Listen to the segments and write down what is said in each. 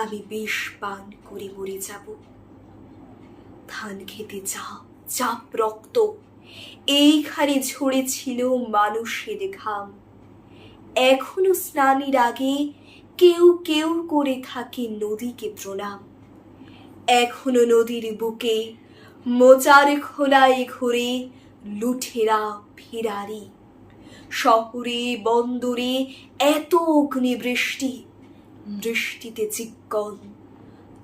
আমি বিষ পান করে মরে যাব। ধান খেতে চাপ চাপ রক্ত। এইখানে ঝরেছিল মানুষের ঘাম। এখনও স্নানের আগে কেউ কেউ করে থাকে নদীকে প্রণাম। এখনও নদীর বুকে মোচার খোলায় ঘুরে লুঠেরা ফেরারি শহরে, বন্দরে এত অগ্নি বৃষ্টি বৃষ্টিতে চিক্কন,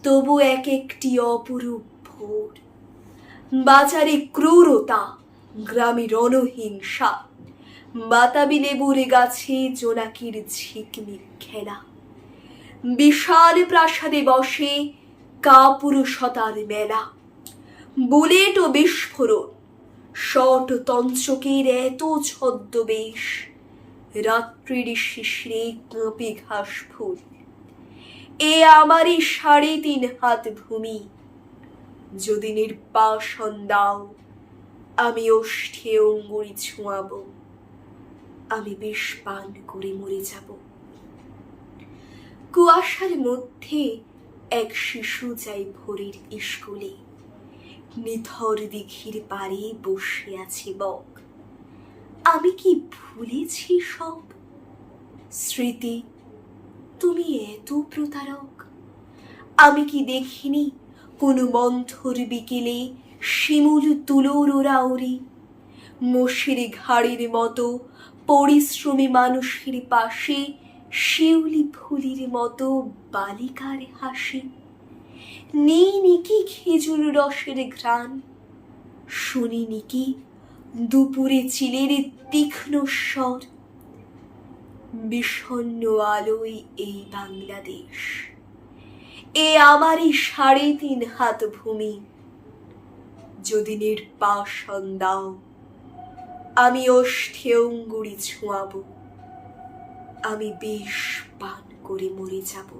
তবু এক একটি অপরূপ ভোর। বাজারে ক্রূরতা, গ্রামে রণহিংসা, বাতাবি লেবুর গাছে জোনাকির ঝিকমিক খেলা। বিশাল প্রাসাদে বসে কাপুরুষতার মেলা। বুলেট ও বিস্ফোরণ, শট তঞ্চকের এত ছদ্মবেশ, রাত্রির শিশিরে কাঁপে ঘাস ফুল এ আমারই সাড়ে তিন হাত ভূমি। যদি নির্বাসন দাও, আমি ওষ্ঠে অঙ্গুরি ছোঁয়াব। আমি বিষ পান করে মরে যাব। কুয়াশার মধ্যে এক শিশু যাই ভোরের স্কুলে নিথর দিঘির পাড়ে বসে আছে বক। আমি কি ভুলেছি সব? স্মৃতি তুমি এত প্রতারক? আমি কি দেখিনি কোনো মন্থর বিকেলে শিমুল তুলোর ওরা ওরি মোষের ঘাড়ের মতো পরিশ্রমী মানুষের পাশে শিউলি ফুলির মতো বালিকার হাসি। নেই নিকি খেজুর রসের ঘ্রাণ? শুনি নিকি দুপুরে চিলের তীক্ষ্ণ স্বর? বিষণ্ণ আলোয় এই বাংলাদেশ। এ আমারই সাড়ে তিন হাত ভূমি। যদি নির্বাসন দাও, আমি অষ্ঠে অঙ্গুরি ছোঁয়াবো। আমি বিষ পান করে মরে যাব।